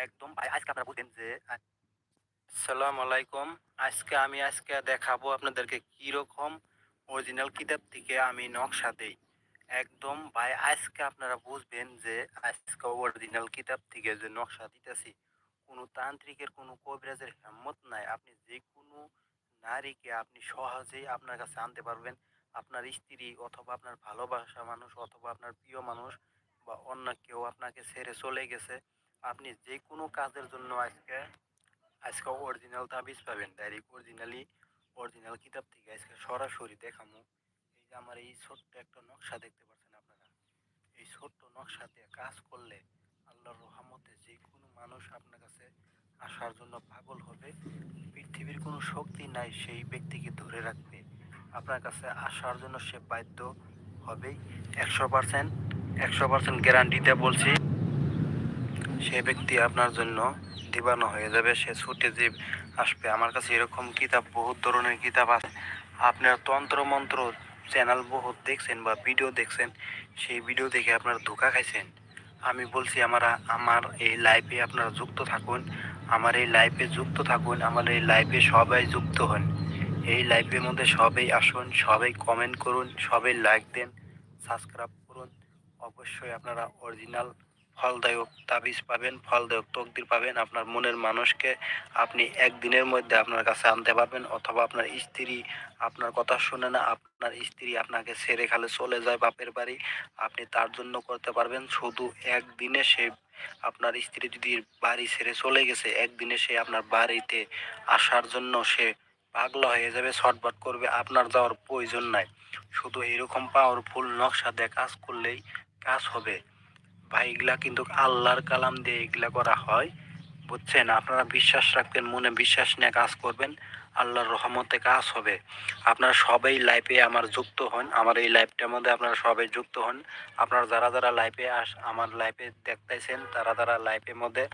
একদম। ভাই আজকে আপনারা বুঝবেন যে সালাম আলাইকুম। আজকে আমি আজকে দেখাবো আপনাদেরকে কি রকম অরিজিনাল কিতাব থেকে আমি নকশা দেই। একদম, ভাই, আজকে আপনারা বুঝবেন যে, আজকে অরিজিনাল কিতাব থেকে যে নকশা দিতেছি, কোনো তান্ত্রিকের, কোনো কবিরাজের হেম্মত নাই। আপনি যে কোনো নারীকে আপনি সহজেই আপনার কাছে আনতে পারবেন। আপনার স্ত্রী অথবা আপনার ভালোবাসা মানুষ অথবা আপনার প্রিয় মানুষ বা অন্য কেউ আপনাকে ছেড়ে চলে গেছে। আপনি যে কোনো কাজের জন্য আজকে আজকে অরিজিনাল তাবিজ পাবেন ডাইরেক্ট অরিজিনালি অরিজিনাল কিতাব থেকে আজকে সরাসরি দেখামো। এই যে আমার এই ছোট্ট একটা নকশা দেখতে পাচ্ছেন আপনারা। এই ছোট্ট নকশাতে কাজ করলে আল্লাহর রহমতে যে কোনো মানুষ আপনার কাছে আসার জন্য পাগল হবে। পৃথিবীর কোনো শক্তি নাই সেই ব্যক্তিকে ধরে রাখবে আপনার কাছে আসার জন্য সে বাধ্য হবেই। একশো পার্সেন্ট একশো পার্সেন্ট গ্যারান্টিতে বলছি। সে ব্যক্তি আপনার জন্য দিবানো হয়ে যাবে, সে ছুটে যে আসবে। আমার কাছে এরকম কিতাব, বহুত ধরনের কিতাব আছে। আপনার তন্ত্র মন্ত্র চ্যানেল বহুত দেখছেন বা ভিডিও দেখছেন, সেই ভিডিও দেখে আপনারা ধোকা খাইছেন। আমি বলছি, আমরা, আমার এই লাইফে আপনারা যুক্ত থাকুন, আমার এই লাইফে যুক্ত থাকুন, আমার এই লাইফে সবাই যুক্ত হন। এই লাইফের মধ্যে সবাই আসুন, সবাই কমেন্ট করুন, সবাই লাইক দেন সাবস্ক্রাইব করুন। অবশ্যই আপনারা অরিজিনাল ফলদায়ক তাবিজ পাবেন, ফলদায়ক তকদির পাবেন। আপনার মনের মানুষকে আপনি একদিনের মধ্যে আপনার কাছে আনতে পারবেন, অথবা আপনার স্ত্রী আপনার কথা শুনে না, আপনার স্ত্রী আপনাকে ছেড়ে খালে চলে যায় বাপের বাড়ি। আপনি তার জন্য করতে পারবেন, শুধু একদিনে সে আপনার স্ত্রী যদি বাড়ি ছেড়ে চলে গেছে, একদিনে সে আপনার বাড়িতে আসার জন্য সে পাগলা হয়ে যাবে ছটবট করবে, আপনার যাওয়ার প্রয়োজন নাই। শুধু এরকম পাওয়ারফুল নকশা দিয়ে কাজ করলেই কাজ হবে। ভাই এগুলা কিন্তু আল্লাহর কালাম দিয়ে এগুলা করা হয়, বুঝছেন? আপনারা বিশ্বাস রাখবেন, মনে বিশ্বাস নিয়ে কাজ করবেন, আল্লাহর রহমতে কাজ হবে। আপনারা সবাই লাইফে আমার যুক্ত হন, আমার এই লাইফটার মধ্যে আপনারা সবাই যুক্ত হন। আপনারা যারা যারা লাইফে আস, আমার লাইফে দেখতেছেন, তারা তারা লাইফের মধ্যে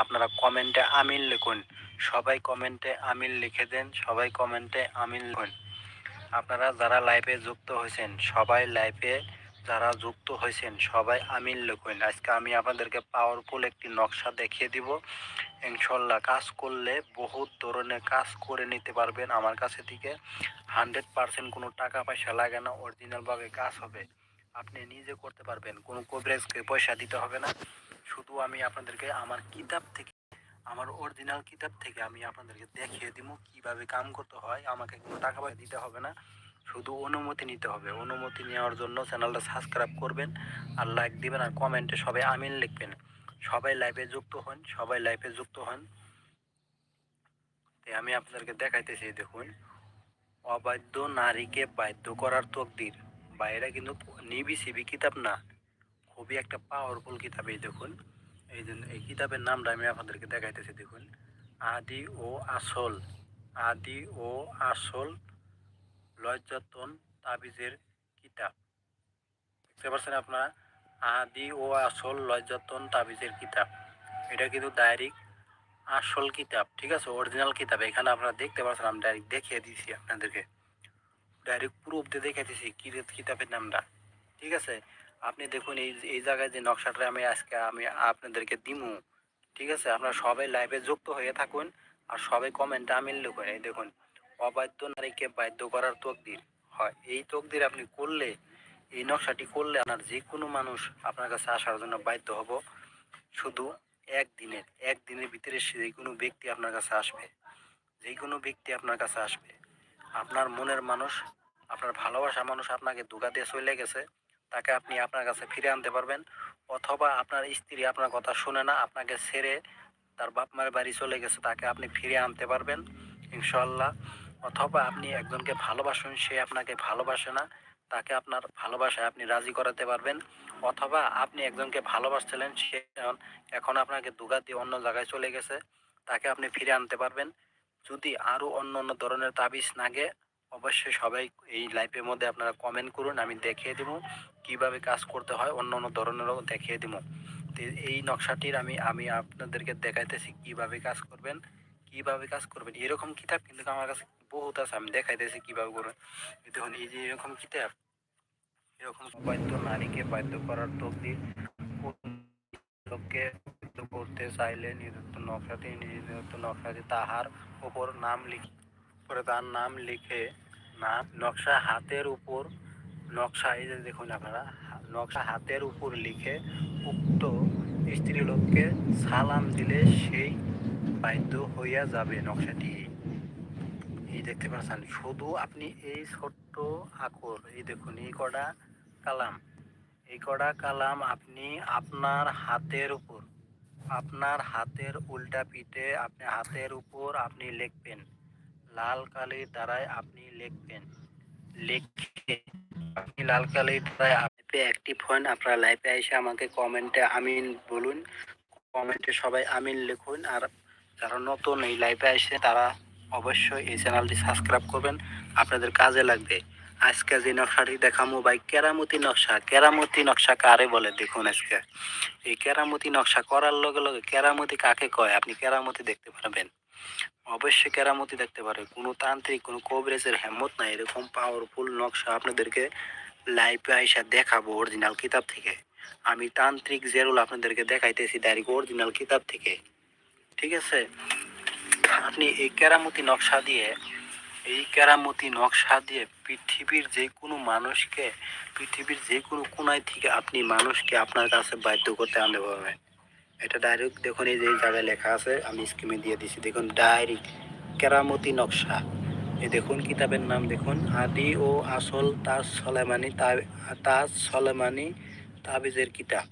আপনারা কমেন্টে আমিন লিখুন। সবাই কমেন্টে আমিন লিখে দেন, সবাই কমেন্টে আমিন লিখুন। আপনারা যারা লাইফে যুক্ত হয়েছেন, সবাই লাইফে যারা যুক্ত হয়েছেন, সবাই আমিন লিখুন আজকে আমি আপনাদেরকে পাওয়ারফুল একটি নকশা দেখিয়ে দিব। ইনশাল্লাহ কাজ করলে বহুত ধরনের কাজ করে নিতে পারবেন আমার কাছে থেকে। হান্ড্রেড পার্সেন্ট কোনো টাকা পয়সা লাগে না অরিজিনালভাবে কাজ হবে। আপনি নিজে করতে পারবেন, কোনো কভারেজকে পয়সা দিতে হবে না। শুধু আমি আপনাদেরকে আমার কিতাব থেকে, আমার অরিজিনাল কিতাব থেকে আমি আপনাদেরকে দেখিয়ে দিব কীভাবে কাম করতে হয়। আমাকে কোনো টাকা পয়সা দিতে হবে না। শুধু অনুমতি নিতে হবে। অনুমতি নেওয়ার জন্য চ্যানেলটা সাবস্ক্রাইব করবেন, আর লাইক দিবেন, আর কমেন্টে সবাই আমিন লিখবেন। সবাই লাইভে যুক্ত হন, সবাই লাইভে যুক্ত হন। আমি আপনাদেরকে দেখাইতেছি, দেখুন। অবাধ্য নারীকে বাধ্য করার তকদির। বা এটা কিন্তু নিবি সিবি কিতাব না। খুবই একটা পাওয়ারফুল কিতাব এই, দেখুন। এই জন্য এই কিতাবের নামটা আমি আপনাদেরকে দেখাইতেছি, দেখুন। আদি ও আসল। আদি ও আসল লজ্জাতন তাবিজের কিতাব। দেখতে পাচ্ছেন আপনারা? আদি ও আসল লজ্জাতন তাবিজের কিতাব। এটা কিন্তু ডাইরেক্ট আসল কিতাব, ঠিক আছে? অরিজিনাল কিতাব। এখানে আপনারা দেখতে পাচ্ছেন, আমি ডাইরেক্ট দেখিয়ে দিয়েছি আপনাদেরকে। ডাইরেক্ট প্রুফ দিয়ে দেখিয়ে দিয়েছি কিতাবের নামটা, ঠিক আছে? আপনি দেখুন, এই এই জায়গায় যে নকশাটা আমি আজকে আমি আপনাদেরকে দিমু, ঠিক আছে? আপনারা সবাই লাইভে যুক্ত হয়ে থাকুন আর সবাই কমেন্টে আমিন লিখুন। এই দেখুন অবাধ্য নারীকে বাধ্য করার তকদির। হয়, এই তকদির আপনি করলে, এই নকশাটি করলে আপনার যে কোনো মানুষ আপনার কাছে আসার জন্য বাধ্য হব। শুধু একদিনের একদিনের ভিতরে যে কোনো ব্যক্তি আপনার কাছে আসবে। যে কোনো ব্যক্তি আপনার কাছে আসবে। আপনার মনের মানুষ, আপনার ভালোবাসা মানুষ আপনাকে ধোকা দিয়ে চলে গেছে। তাকে আপনি আপনার কাছে ফিরে আনতে পারবেন। অথবা আপনার স্ত্রী আপনার কথা শুনে না, আপনাকে ছেড়ে তার বাপ মায়ের বাড়ি চলে গেছে, তাকে আপনি ফিরে আনতে পারবেন। ইনশাল্লাহ অথবা আপনি একজনকে ভালোবাসেন, সে আপনাকে ভালোবাসে না, তাকে আপনার ভালোবাসায় আপনি রাজি করাতে পারবেন। অথবা আপনি একজনকে ভালোবাসছিলেন, সে এখন- আপনাকে দুগা দিয়ে অন্য জায়গায় চলে গেছে, তাকে আপনি ফিরে আনতে পারবেন। যদি আরও অন্য অন্য ধরনের তাবিজ নাগে, অবশ্যই সবাই এই লাইফের মধ্যে আপনারা কমেন্ট করুন, আমি দেখিয়ে দেবো কীভাবে কাজ করতে হয়, অন্য অন্য ধরনেরও দেখিয়ে দেবো। এই নকশাটির আমি আমি আপনাদেরকে দেখাইতেছি কীভাবে কাজ করবেন। কীভাবে কাজ করবেন? এরকম কিতাব কিন্তু আমার কাছে বহুত আছে, আমি দেখাইতেছি কীভাবে করবেন। দেখুন, এই যে এরকম কিতাব, এরকম বাধ্য নারীকে বাধ্য করার তকদির, লোককে করতে চাইলে নিজস্ব নকশাতে নিজস্ব নকশাতে তাহার উপর নাম লিখে পরে তার নাম লিখে নাম নকশা হাতের উপর, নকশা, এই যে দেখুন আপনারা, নকশা হাতের উপর লিখে উক্ত স্ত্রীলোককে সালাম দিলে সেই বাধ্য হইয়া যাবে নকশাটি। এই দেখতে পাচ্ছেন, শুধু আপনি এই ছোট্ট আকর এই দেখুন, এই কটা কালাম। এই কটা কালাম আপনি আপনার হাতের উপর, আপনার হাতের উল্টা পিঠে আপনি হাতের উপর আপনি লিখবেন। লাল কালির দ্বারাই আপনি লিখবেন। লিখে আপনি লাল কালির দ্বারাই আপনি অ্যাক্টিভ হন আপনার লাইফে এসে আমাকে কমেন্টে আমিন বলুন। কমেন্টে সবাই আমিন লিখুন আর যারা নতুন এই লাইভে আসে তারা অবশ্যই এই চ্যানেলটি সাবস্ক্রাইব করবেন। আপনাদের কাজে লাগবে। আজকে যে নকশাটি দেখামো ভাই, কেরামতি নকশা। কেরামতি নকশা কারে বলে? দেখুন আজকে। এই কেরামতি নকশা করার লগে লগে কেরামতি কাকে কয়? আপনি কেরামতি দেখতে পারবেন। অবশ্যই কেরামতি দেখতে পারে কোনো তান্ত্রিক, কোনো কবরেজের হেমত নাই। এরকম পাওয়ারফুল নকশা আপনাদেরকে লাইভে আইসা দেখাবো অরিজিনাল কিতাব থেকে। আমি তান্ত্রিক জেরুল আপনাদেরকে দেখাইতেছি ডাইরেক্ট অরিজিনাল কিতাব থেকে। ঠিক আছে? আপনি এই কেরামতি নকশা দিয়ে, এই কেরামতি নকশা দিয়ে পৃথিবীর যে কোনো মানুষকে, পৃথিবীর যে কোনো কোনায় থেকে আপনি মানুষকে আপনার কাছে বাধ্য করতে আনতে পারবেন। এটা ডাইরেক্ট দেখুন, এই যে জায়গায় লেখা আছে, আমি স্কিমে দিয়ে দিছি। দেখুন ডাইরেক্ট কেরামতি নকশা। এই দেখুন, কিতাবের নাম দেখুন, আদি ও আসল তাজ সলেমানি তাজ সলেমানি তাবিজের কিতাব।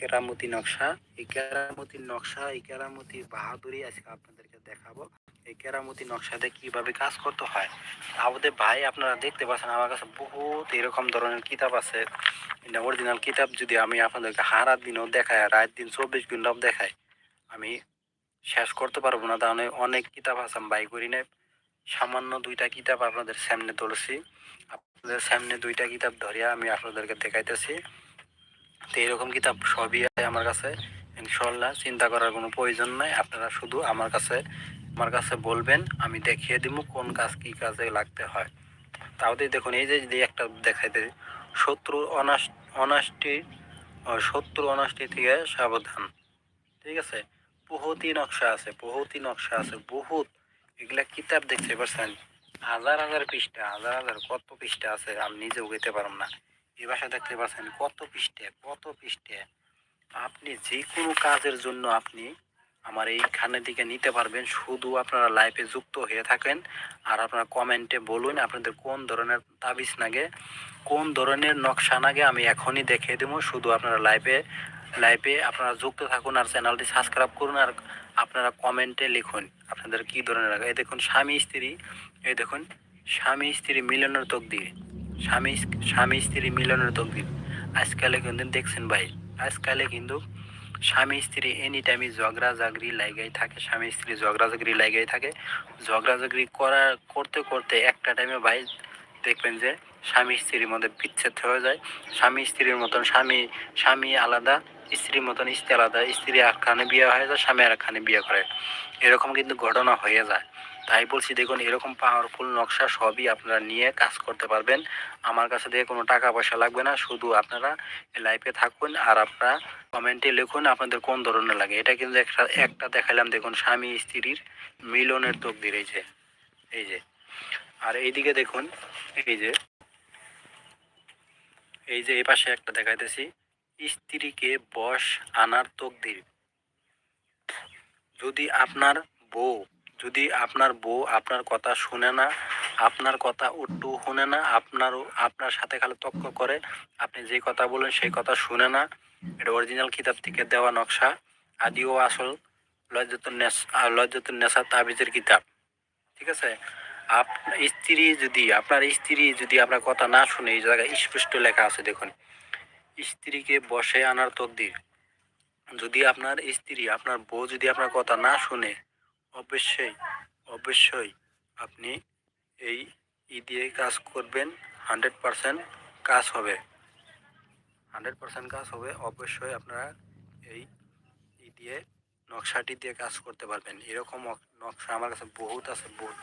কেরামতি নকশা। এই কেরামতি নকশা, এই কেরামতি বাহাদুরি আজকে আপনাদেরকে দেখাবো। এই কেরামতি নকশাতে কীভাবে কাজ করতে হয়। আমাদের ভাই, আপনারা দেখতে পাচ্ছেন আমার কাছে বহুত এরকম ধরনের কিতাব আছে। অরিজিনাল কিতাব যদি আমি আপনাদেরকে হারা দিনও দেখাই, রাত দিন চব্বিশ ঘন্টাও দেখাই, আমি শেষ করতে পারব না। তাহলে অনেক কিতাব আছে, আমি বাই করি না সামান্য দুইটা কিতাব আপনাদের সামনে তুলছি। আপনাদের সামনে দুইটা কিতাব ধরিয়া আমি আপনাদেরকে দেখাইতেছি। তো এরকম কিতাব সবই আছে আমার কাছে। ইনশাল্লাহ চিন্তা করার কোনো প্রয়োজন নাই। আপনারা শুধু আমার কাছে আমার কাছে বলবেন, আমি দেখিয়ে দিব কোন কাজ, কি কাজে লাগতে হয়। তাহলে দেখুন, এই যে যদি একটা দেখাইতে শত্রু অনাষ্টি শত্রু অনাষ্টি থেকে সাবধান। ঠিক আছে? বহুতই নকশা আছে, বহুতই নকশা আছে, বহুত। এগুলা কিতাব দেখতে পাচ্ছেন, হাজার হাজার পৃষ্ঠা, হাজার হাজার কত পৃষ্ঠা আছে, আমি নিজেও গেতে পারলাম না। এই ভাষা দেখতে পাচ্ছেন, কত পৃষ্ঠে কত পৃষ্ঠে। আপনি যে কোনো কাজের জন্য আপনি আমার এইখানে দিকে নিতে পারবেন, শুধু আপনারা লাইভে যুক্ত হয়ে থাকেন আর আপনারা কমেন্টে বলুন আপনাদের কোন ধরনের তাবিজ নাগে, কোন ধরনের নকশা নাগে আমি এখনই দেখিয়ে দেবো। শুধু আপনারা লাইভে লাইভে আপনারা যুক্ত থাকুন আর চ্যানেলটি সাবস্ক্রাইব করুন আর আপনারা কমেন্টে লিখুন আপনাদের কি ধরনের এই দেখুন, স্বামী স্ত্রী, এই দেখুন, স্বামী স্ত্রী মিলনের তকদির। স্বামী স্বামী স্ত্রী মিলনের তকদির আজকালে কিন্তু দেখছেন ভাই, আজকালে কিন্তু স্বামী স্ত্রী এনি টাইমে ঝগড়া জাগরি লাগাই থাকে, স্বামী স্ত্রী ঝগড়া জাগরি লাগাই থাকে। ঝগড়া জাগরি করা করতে করতে একটা টাইমে ভাই দেখবেন যে স্বামী স্ত্রীর মধ্যে বিচ্ছেদ হয়ে যায়। স্বামী স্ত্রীর মতন স্বামী স্বামী আলাদা, স্ত্রীর মতন স্ত্রী আলাদা, স্ত্রী একখানে বিয়ে হয়ে যায়, স্বামী আর একখানে বিয়ে করে। এরকম কিন্তু ঘটনা হয়ে যায়। তাই বলছি, দেখুন, এরকম পাওয়ারফুল নকশা সবই আপনারা নিয়ে কাজ করতে পারবেন। আমার কাছে দিয়ে কোনো টাকা পয়সা লাগবে না, শুধু আপনারা লাইফে থাকুন আর আপনারা কমেন্টে লিখুন আপনাদের কোন ধরনের লাগে। এটা কিন্তু একটা একটা দেখালাম, দেখুন, স্বামী স্ত্রীর মিলনের তকদির, এই যে এই যে। আর এইদিকে দেখুন, এই যে এই যে এই পাশে একটা দেখাইতেছি, স্ত্রীকে বস আনার তকদির। যদি আপনার বউ যদি আপনার বউ আপনার কথা শুনে না, আপনার কথা উট্টু শুনে না, আপনারও, আপনার সাথে খালি তক্ক করে, আপনি যে কথা বলেন সেই কথা শুনে না, এটা অরিজিনাল কিতাব থেকে দেওয়া নকশা, আদিও আসল লজ্জাতুন নেশা তাবিজের কিতাব। ঠিক আছে? আপ, স্ত্রী যদি, আপনার স্ত্রী যদি আপনার কথা না শুনে, এই জায়গায় স্পষ্ট লেখা আছে দেখুন। স্ত্রীকে বসে আনার তকদির। যদি আপনার স্ত্রী, আপনার বউ যদি আপনার কথা না শুনে অবশ্যই অবশ্যই আপনি এই ই দিয়ে কাজ করবেন হান্ড্রেড পারসেন্ট কাজ হবে। হান্ড্রেড পারসেন্ট কাজ হবে, অবশ্যই আপনারা এই ই দিয়ে নকশাটি দিয়ে কাজ করতে পারবেন। এরকম নকশা আমার কাছে বহুত আছে, বহুত।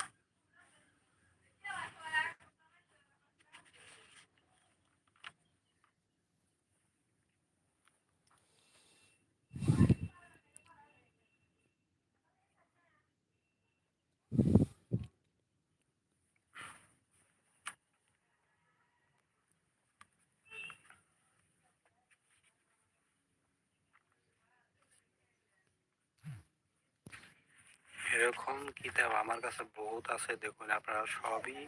এরকম কিতাব আমার কাছে বহুত আছে, দেখুন আপনারা সবই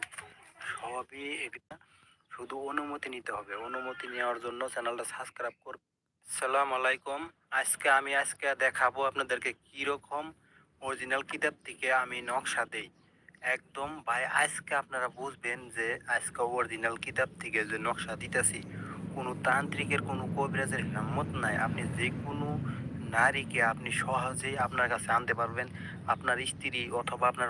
সবই এ- শুধু অনুমতি নিতে হবে। অনুমতি নেওয়ার জন্য চ্যানেলটা সাবস্ক্রাইব করুন সালাম আলাইকুম। আজকে আমি আজকে দেখাবো আপনাদেরকে কীরকম অরিজিনাল কিতাব থেকে আমি নকশা দেই। একদম ভাই, আজকে আপনারা বুঝবেন যে আজকে অরিজিনাল কিতাব থেকে যে নকশা দিতেছি, কোনো তান্ত্রিকের, কোনো কবিরাজের হিম্মত নাই। আপনি যে কোনো নারীকে আপনি সহজেই আপনার কাছে আনতে পারবেন। আপনার স্ত্রী অথবা আপনার